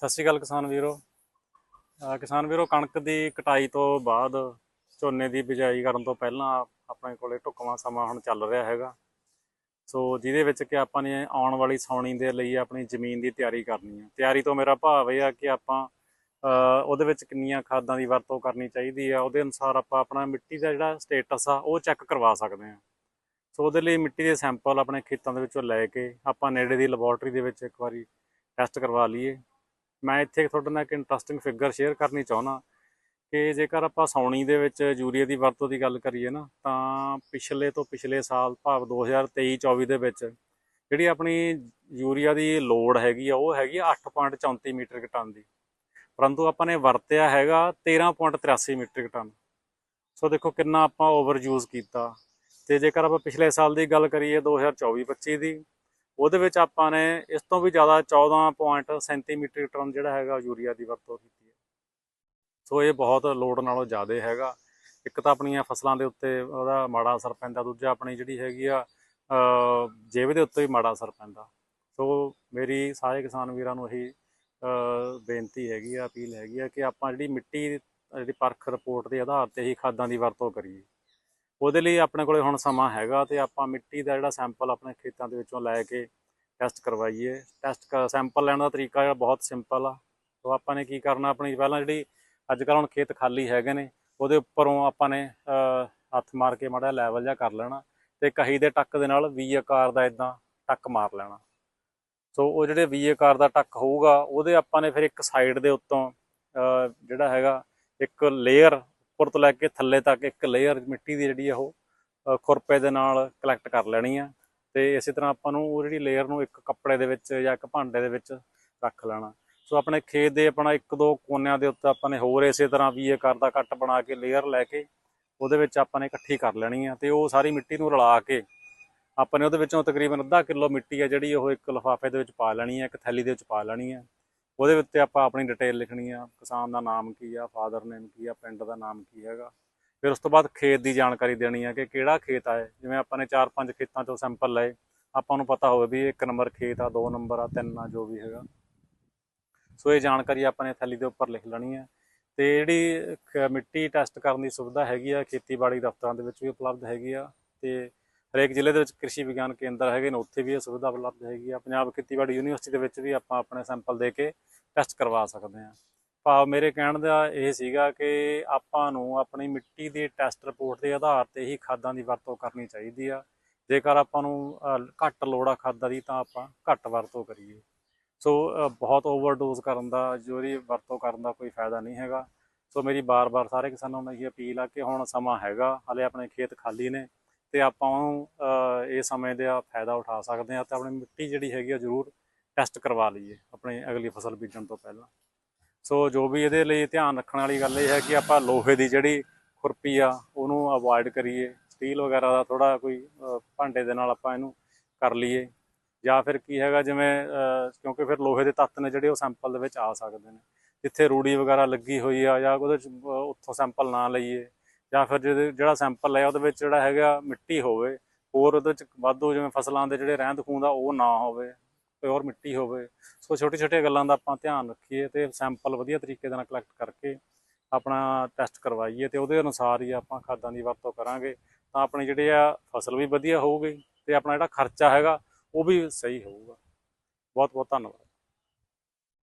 ਸਤਿ ਸ਼੍ਰੀ ਅਕਾਲ ਕਿਸਾਨ ਵੀਰੋ। ਕਿਸਾਨ ਵੀਰੋ, ਕਣਕ ਦੀ ਕਟਾਈ ਤੋਂ ਬਾਅਦ ਝੋਨੇ ਦੀ ਬਿਜਾਈ ਕਰਨ ਤੋਂ ਪਹਿਲਾਂ ਆਪਣੇ ਕੋਲੇ ਢੁਕਵਾਂ ਸਮਾਂ ਹੁਣ ਚੱਲ ਰਿਹਾ ਹੈਗਾ। ਸੋ ਜਿਹਦੇ ਵਿੱਚ ਕਿ ਆਪਾਂ ਨੇ ਆਉਣ ਵਾਲੀ ਸਾਉਣੀ ਦੇ ਲਈ ਆਪਣੀ ਜ਼ਮੀਨ ਦੀ ਤਿਆਰੀ ਕਰਨੀ ਹੈ ਤਿਆਰੀ ਤੋਂ ਮੇਰਾ ਭਾਵ ਇਹ ਆ ਕਿ ਆਪਾਂ ਉਹਦੇ ਵਿੱਚ ਕਿੰਨੀਆਂ ਖਾਦਾਂ ਦੀ ਵਰਤੋਂ ਕਰਨੀ ਚਾਹੀਦੀ ਆ। ਉਹਦੇ ਅਨੁਸਾਰ ਆਪਾਂ ਆਪਣਾ ਮਿੱਟੀ ਦਾ ਜਿਹੜਾ ਸਟੇਟਸ ਆ, ਉਹ ਚੈੱਕ ਕਰਵਾ ਸਕਦੇ ਹਾਂ ਸੋ ਉਹਦੇ ਲਈ ਮਿੱਟੀ ਦੇ ਸੈਂਪਲ ਆਪਣੇ ਖੇਤਾਂ ਦੇ ਵਿੱਚੋਂ ਲੈ ਕੇ ਆਪਾਂ ਨੇੜੇ ਦੀ ਲੈਬੋਰਟਰੀ ਦੇ ਵਿੱਚ ਇੱਕ ਵਾਰੀ ਟੈਸਟ ਕਰਵਾ ਲਈਏ। ਮੈਂ ਇੱਥੇ ਤੁਹਾਡੇ ਨਾਲ ਇੱਕ ਇੰਟਰਸਟਿੰਗ ਫਿਗਰ ਸ਼ੇਅਰ ਕਰਨੀ ਚਾਹੁੰਦਾ ਕਿ ਜੇਕਰ ਆਪਾਂ ਸਾਉਣੀ ਦੇ ਵਿੱਚ ਯੂਰੀਆ ਦੀ ਵਰਤੋਂ ਦੀ ਗੱਲ ਕਰੀਏ ਨਾ, ਤਾਂ ਪਿਛਲੇ ਤੋਂ ਪਿਛਲੇ ਸਾਲ ਭਾਵ 2023-24 ਦੇ ਵਿੱਚ ਜਿਹੜੀ ਆਪਣੀ ਯੂਰੀਆ ਦੀ ਲੋੜ ਹੈਗੀ ਆ, ਉਹ ਹੈਗੀ ਆ 8.34 ਮੀਟਰ ਟਨ ਦੀ। ਪਰੰਤੂ ਆਪਾਂ ਨੇ ਵਰਤਿਆ ਹੈਗਾ 13.83 ਮੀਟਰ ਟਨ। ਸੋ ਦੇਖੋ ਕਿੰਨਾ ਆਪਾਂ ਓਵਰ ਯੂਜ਼ ਕੀਤਾ। ਤੇ ਜੇਕਰ ਆਪਾਂ ਪਿਛਲੇ ਸਾਲ ਦੀ ਗੱਲ ਕਰੀਏ 2024-25 ਦੀ ਉਹਦੇ ਵਿੱਚ ਆਪਾਂ ਨੇ ਇਸ ਤੋਂ ਵੀ ਜ਼ਿਆਦਾ 14.37 ਮੀਟਰ ਟਨ ਜਿਹੜਾ ਹੈਗਾ ਯੂਰੀਆ ਦੀ ਵਰਤੋਂ ਕੀਤੀ ਹੈ। ਸੋ ਇਹ ਬਹੁਤ ਲੋਡ ਨਾਲੋਂ ਜ਼ਿਆਦਾ ਹੈਗਾ। ਇੱਕ ਤਾਂ ਆਪਣੀਆਂ ਫਸਲਾਂ ਦੇ ਉੱਤੇ ਉਹਦਾ ਮਾੜਾ ਅਸਰ ਪੈਂਦਾ, ਦੂਜਾ ਆਪਣੀ ਜਿਹੜੀ ਹੈਗੀ ਆ ਜੇਬ ਦੇ ਉੱਤੇ ਵੀ ਮਾੜਾ ਅਸਰ ਪੈਂਦਾ। ਸੋ ਮੇਰੀ ਸਾਰੇ ਕਿਸਾਨ ਵੀਰਾਂ ਨੂੰ ਇਹੀ ਬੇਨਤੀ ਹੈਗੀ ਆ, ਅਪੀਲ ਹੈਗੀ ਆ ਕਿ ਆਪਾਂ ਜਿਹੜੀ ਮਿੱਟੀ ਜਿਹੜੀ ਪਰਖ ਰਿਪੋਰਟ ਦੇ ਆਧਾਰ ਤੇ ਹੀ ਖਾਦਾਂ ਦੀ ਵਰਤੋਂ ਕਰੀਏ। ਉਹਦੇ ਲਈ ਆਪਣੇ ਕੋਲੇ ਹੁਣ ਸਮਾਂ ਹੈਗਾ ਤੇ ਆਪਾਂ ਮਿੱਟੀ ਦਾ ਜਿਹੜਾ ਸੈਂਪਲ ਆਪਣੇ ਖੇਤਾਂ ਦੇ ਵਿੱਚੋਂ ਲੈ ਕੇ ਟੈਸਟ ਕਰਵਾਈਏ। ਟੈਸਟ ਸੈਂਪਲ ਲੈਣ ਦਾ ਤਰੀਕਾ ਜਿਹੜਾ ਬਹੁਤ ਸਿੰਪਲ ਆ। ਸੋ ਆਪਾਂ ਨੇ ਕੀ ਕਰਨਾ, ਆਪਣੀ ਪਹਿਲਾਂ ਜਿਹੜੀ ਅੱਜ ਕੱਲ੍ਹ ਹੁਣ ਖੇਤ ਖਾਲੀ ਹੈਗੇ ਨੇ, ਉਹਦੇ ਉੱਪਰੋਂ ਆਪਾਂ ਨੇ ਹੱਥ ਮਾਰ ਕੇ ਮਾੜਾ ਲੈਵਲ ਜਿਹਾ ਕਰ ਲੈਣਾ ਤੇ ਕਹੀ ਦੇ ਟੱਕ ਦੇ ਨਾਲ ਵੀ ਆਕਾਰ ਦਾ ਇਦਾਂ ਟੱਕ ਮਾਰ ਲੈਣਾ। ਸੋ ਉਹ ਜਿਹੜੇ ਵੀ ਆਕਾਰ ਦਾ ਟੱਕ ਹੋਊਗਾ, ਉਹਦੇ ਆਪਾਂ ਨੇ ਫਿਰ ਇੱਕ ਸਾਈਡ ਦੇ ਉੱਤੋਂ ਜਿਹੜਾ ਹੈਗਾ ਇੱਕ ਲੇਅਰ ਉੱਪਰ ਤੋਂ ਲੈ ਕੇ ਥੱਲੇ ਤੱਕ ਇੱਕ ਲੇਅਰ ਮਿੱਟੀ ਦੀ ਜਿਹੜੀ ਆ ਉਹ ਖੁਰਪੇ ਦੇ ਨਾਲ ਕਲੈਕਟ ਕਰ ਲੈਣੀ ਆ। ਤੇ ਇਸੇ ਤਰ੍ਹਾਂ ਆਪਾਂ ਨੂੰ ਉਹ ਜਿਹੜੀ ਲੇਅਰ ਨੂੰ ਇੱਕ ਕੱਪੜੇ ਦੇ ਵਿੱਚ ਜਾਂ ਇੱਕ ਭਾਂਡੇ ਦੇ ਵਿੱਚ ਰੱਖ ਲੈਣਾ। ਸੋ ਆਪਣੇ ਖੇਤ ਦੇ ਆਪਣਾ ਇੱਕ ਦੋ ਕੋਨਿਆਂ ਦੇ ਉੱਤੇ ਆਪਾਂ ਨੇ ਹੋਰ ਇਸੇ ਤਰ੍ਹਾਂ ਵੀ ਇਹ ਕਰਦਾ ਕੱਟ ਬਣਾ ਕੇ ਲੇਅਰ ਲੈ ਕੇ ਉਹਦੇ ਵਿੱਚ ਆਪਾਂ ਨੇ ਇਕੱਠੀ ਕਰ ਲੈਣੀ ਆ ਤੇ ਉਹ ਸਾਰੀ ਮਿੱਟੀ ਨੂੰ ਰਲਾ ਕੇ ਆਪਾਂ ਨੇ ਉਹਦੇ ਵਿੱਚੋਂ ਤਕਰੀਬਨ ਅੱਧਾ ਕਿਲੋ ਮਿੱਟੀ ਆ ਜਿਹੜੀ ਉਹ ਇੱਕ ਲਿਫਾਫੇ ਦੇ ਵਿੱਚ ਪਾ ਲੈਣੀ ਆ, ਇੱਕ ਥੈਲੀ ਦੇ ਵਿੱਚ ਪਾ ਲੈਣੀ ਆ। ਉਹਦੇ ਉੱਤੇ ਆਪਾਂ ਆਪਣੀ ਡਿਟੇਲ ਲਿਖਣੀ ਆ, ਕਿਸਾਨ ਦਾ ਨਾਮ ਕੀ ਆ ਫਾਦਰ ਨੇਮ ਕੀ ਆ, ਪਿੰਡ ਦਾ ਨਾਮ ਕੀ ਹੈਗਾ। ਫਿਰ ਉਸ ਤੋਂ ਬਾਅਦ ਖੇਤ ਦੀ ਜਾਣਕਾਰੀ ਦੇਣੀ ਆ ਕਿ ਕਿਹੜਾ ਖੇਤ ਆ ਜਿਵੇਂ ਆਪਾਂ ਨੇ 4-5 ਖੇਤਾਂ ਚੋਂ ਸੈਂਪਲ ਲਏ, ਆਪਾਂ ਨੂੰ ਪਤਾ ਹੋਵੇ ਵੀ ਇੱਕ ਨੰਬਰ ਖੇਤ ਆ, ਦੋ ਨੰਬਰ ਆ, ਤਿੰਨ ਆ, ਜੋ ਵੀ ਹੈਗਾ। ਸੋ ਇਹ ਜਾਣਕਾਰੀ ਆਪਾਂ ਨੇ ਥੈਲੀ ਦੇ ਉੱਪਰ ਲਿਖ ਲੈਣੀ ਹੈ ਤੇ ਜਿਹੜੀ ਖ- ਮਿੱਟੀ ਟੈਸਟ ਕਰਨ ਦੀ ਸੁਵਿਧਾ ਹੈਗੀ ਆ, ਖੇਤੀਬਾੜੀ ਦਫ਼ਤਰਾਂ ਦੇ ਵਿੱਚ ਵੀ ਉਪਲਬਧ ਹੈਗੀ ਆ। ਤੇ ਹਰੇਕ ਜ਼ਿਲ੍ਹੇ ਦੇ ਵਿੱਚ ਕ੍ਰਿਸ਼ੀ ਵਿਗਿਆਨ ਕੇਂਦਰ ਹੈਗੇ ਨੇ, ਉੱਥੇ ਵੀ ਇਹ ਸੁਵਿਧਾ ਉਪਲਬਧ ਹੈਗੀ ਆ। ਪੰਜਾਬ ਖੇਤੀਬਾੜੀ ਯੂਨੀਵਰਸਿਟੀ ਦੇ ਵਿੱਚ ਵੀ ਆਪਾਂ ਆਪਣੇ ਸੈਂਪਲ ਦੇ ਕੇ ਟੈਸਟ ਕਰਵਾ ਸਕਦੇ ਹਾਂ। ਭਾਵ ਮੇਰੇ ਕਹਿਣ ਦਾ ਇਹ ਸੀਗਾ ਕਿ ਆਪਾਂ ਨੂੰ ਆਪਣੀ ਮਿੱਟੀ ਦੇ ਟੈਸਟ ਰਿਪੋਰਟ ਦੇ ਆਧਾਰ ਤੇ ਹੀ ਖਾਦਾਂ ਦੀ ਵਰਤੋਂ ਕਰਨੀ ਚਾਹੀਦੀ ਆ। ਜੇਕਰ ਆਪਾਂ ਨੂੰ ਘੱਟ ਲੋੜ ਆ ਖਾਦਾਂ ਦੀ ਤਾਂ ਆਪਾਂ ਘੱਟ ਵਰਤੋਂ ਕਰੀਏ। ਸੋ ਬਹੁਤ ਓਵਰਡੋਜ਼ ਕਰਨ ਦਾ ਜੋਰੀ ਵਰਤੋਂ ਕਰਨ ਦਾ ਕੋਈ ਫਾਇਦਾ ਨਹੀਂ ਹੈਗਾ। ਸੋ ਮੇਰੀ ਬਾਰ-ਬਾਰ ਸਾਰੇ ਕਿਸਾਨਾਂ ਨੂੰ ਇਹ ਅਪੀਲ ਆ ਕਿ ਹੁਣ ਸਮਾਂ ਹੈਗਾ, ਹਲੇ ਆਪਣੇ ਖੇਤ ਖਾਲੀ ਨੇ। ਤੇ ਆਪਾਂ ਉਹਨੂੰ ਇਹ ਸਮੇਂ ਦਾ ਫਾਇਦਾ ਉਠਾ ਸਕਦੇ ਹਾਂ ਤੇ ਆਪਣੀ ਮਿੱਟੀ ਜਿਹੜੀ ਹੈਗੀ ਆ ਜ਼ਰੂਰ ਟੈਸਟ ਕਰਵਾ ਲਈਏ ਆਪਣੀ ਅਗਲੀ ਫਸਲ ਬੀਜਣ ਤੋਂ ਪਹਿਲਾਂ। ਸੋ ਜੋ ਵੀ ਇਹਦੇ ਲਈ ਧਿਆਨ ਰੱਖਣ ਵਾਲੀ ਗੱਲ ਇਹ ਹੈ ਕਿ ਆਪਾਂ ਲੋਹੇ ਦੀ ਜਿਹੜੀ ਖੁਰਪੀ ਆ, ਉਹਨੂੰ ਅਵੋਇਡ ਕਰੀਏ। ਸਟੀਲ ਵਗੈਰਾ ਦਾ ਥੋੜਾ ਕੋਈ ਭਾਂਡੇ ਦੇ ਨਾਲ ਆਪਾਂ ਇਹਨੂੰ ਕਰ ਲਈਏ। ਜਾਂ ਫਿਰ ਕੀ ਹੈਗਾ, ਜਿਵੇਂ ਕਿਉਂਕਿ ਫਿਰ ਲੋਹੇ ਦੇ ਤੱਤ ਨੇ ਜਿਹੜੇ ਉਹ ਸੈਂਪਲ ਦੇ ਵਿੱਚ ਆ ਸਕਦੇ ਨੇ। ਜਿੱਥੇ ਰੂੜੀ ਵਗੈਰਾ ਲੱਗੀ ਹੋਈ ਆ ਜਾਂ ਉਹਦੇ ਚ ਉੱਥੋਂ ਸੈਂਪਲ ਨਾ ਲਈਏ। ਜਾਂ ਫਿਰ ਜਿਹਦੇ- ਜਿਹੜਾ ਸੈਂਪਲ ਲਿਆ ਉਹਦੇ ਵਿੱਚ ਜਿਹੜਾ ਹੈਗਾ ਮਿੱਟੀ ਹੋਵੇ, ਹੋਰ ਉਹਦੇ ਚ ਵਾਧੂ ਜਿਵੇਂ ਫਸਲਾਂ ਦੇ ਜਿਹੜੇ ਰਹਿੰਦ ਖੂੰਹਦ ਆ, ਉਹ ਨਾ ਹੋਵੇ ਪਿਓਰ ਮਿੱਟੀ ਹੋਵੇ। ਸੋ ਛੋਟੀ ਛੋਟੀਆਂ ਗੱਲਾਂ ਦਾ ਆਪਾਂ ਧਿਆਨ ਰੱਖੀਏ ਤੇ ਸੈਂਪਲ ਵਧੀਆ ਤਰੀਕੇ ਦੇ ਨਾਲ ਕਲੈਕਟ ਕਰਕੇ ਆਪਣਾ ਟੈਸਟ ਕਰਵਾਈਏ ਤੇ ਉਹਦੇ ਅਨੁਸਾਰ ਹੀ ਆਪਾਂ ਖਾਦਾਂ ਦੀ ਵਰਤੋਂ ਕਰਾਂਗੇ। ਤਾਂ ਆਪਣੀ ਜਿਹੜੀ ਆ ਫਸਲ ਵੀ ਵਧੀਆ ਹੋਊਗੀ ਤੇ ਆਪਣਾ ਜਿਹੜਾ ਖਰਚਾ ਹੈਗਾ ਉਹ ਵੀ ਸਹੀ ਹੋਊਗਾ। ਬਹੁਤ ਬਹੁਤ ਧੰਨਵਾਦ।